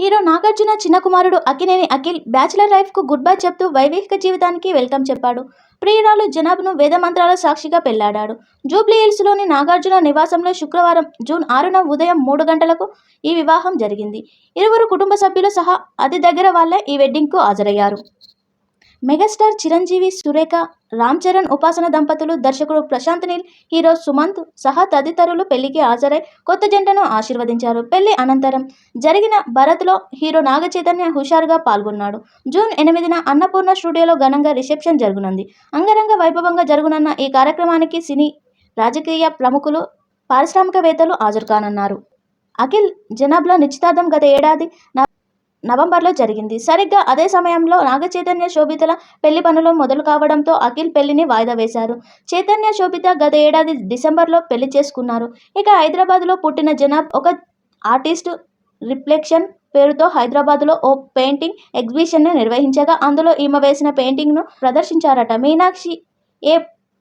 Hero Nagarjuna చిన్న కుమారుడు Akkineni Akhil bachelor లైఫ్కు గుడ్ బై చెప్తూ వైవాహిక జీవితానికి వెల్కమ్ చెప్పాడు. ప్రియురాలు జనాబ్ను వేదమంత్రాల సాక్షిగా పెళ్ళాడాడు. జూబ్లీ హిల్స్లోని నాగార్జున నివాసంలో శుక్రవారం జూన్ ఆరున ఉదయం మూడు గంటలకు ఈ వివాహం జరిగింది. ఇరువురు కుటుంబ సభ్యులు సహా అతి దగ్గర వాళ్ళే ఈ వెడ్డింగ్కు హాజరయ్యారు. మెగాస్టార్ చిరంజీవి సురేఖ రామ్ చరణ్ ఉపాసన దంపతులు దర్శకుడు ప్రశాంత్ నీల్ హీరో సుమంత్ సహా తదితరులు పెళ్ళికి హాజరై కొత్త జంటను ఆశీర్వదించారు. పెళ్ళి అనంతరం జరిగిన భరత్లో హీరో నాగ చైతన్య హుషారుగా పాల్గొన్నాడు. జూన్ ఎనిమిదిన అన్నపూర్ణ స్టూడియోలో ఘనంగా రిసెప్షన్ జరగనుంది. అంగరంగ వైభవంగా జరగనున్న ఈ కార్యక్రమానికి సినీ రాజకీయ ప్రముఖులు పారిశ్రామికవేత్తలు హాజరు కానున్నారు. అఖిల్ జనాభా నిశ్చితార్థం గత ఏడాది నవంబర్లో జరిగింది. సరిగ్గా అదే సమయంలో నాగ చైతన్య శోభితల పెళ్ళి పనులు మొదలు కావడంతో అఖిల్ పెళ్ళిని వాయిదా వేశారు. చైతన్య శోభిత గత ఏడాది డిసెంబర్లో పెళ్ళి చేసుకున్నారు. ఇక హైదరాబాద్లో పుట్టిన జనాబ్ ఒక ఆర్టిస్ట్ రిఫ్లెక్షన్ పేరుతో హైదరాబాద్లో ఓ పెయింటింగ్ ఎగ్జిబిషన్ను నిర్వహించగా అందులో ఈమె వేసిన పెయింటింగ్ను ప్రదర్శించారట. Meenakshi a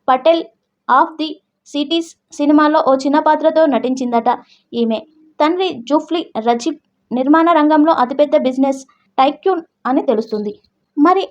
tale of the cities సినిమాలో ఓ చిన్న పాత్రతో నటించిందట ఈమె. తండ్రి జూఫ్లీ రజీబ్ నిర్మాణ రంగంలో అతిపెద్ద బిజినెస్ టైక్యూన్ అని తెలుస్తుంది. మరి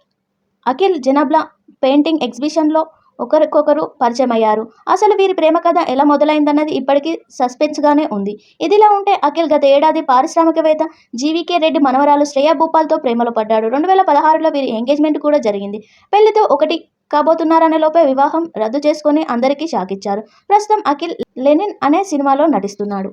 అఖిల్ జనాబ్లా పెయింటింగ్ ఎగ్జిబిషన్లో ఒకరికొకరు పరిచయం అయ్యారు అసలు వీరి ప్రేమ కథ ఎలా మొదలైందన్నది ఇప్పటికీ సస్పెన్స్గానే ఉంది. ఇదిలా ఉంటే అఖిల్ గత ఏడాది పారిశ్రామికవేత్త జీవీకే రెడ్డి మనవరాలు శ్రేయా భూపాల్తో ప్రేమలో పడ్డాడు. రెండు వేల పదహారులో వీరి ఎంగేజ్మెంట్ కూడా జరిగింది. పెళ్ళితో ఒకటి కాబోతున్నారనే లోపే వివాహం రద్దు చేసుకుని అందరికీ షాకిచ్చారు. ప్రస్తుతం అఖిల్ లెనిన్ అనే సినిమాలో నటిస్తున్నాడు.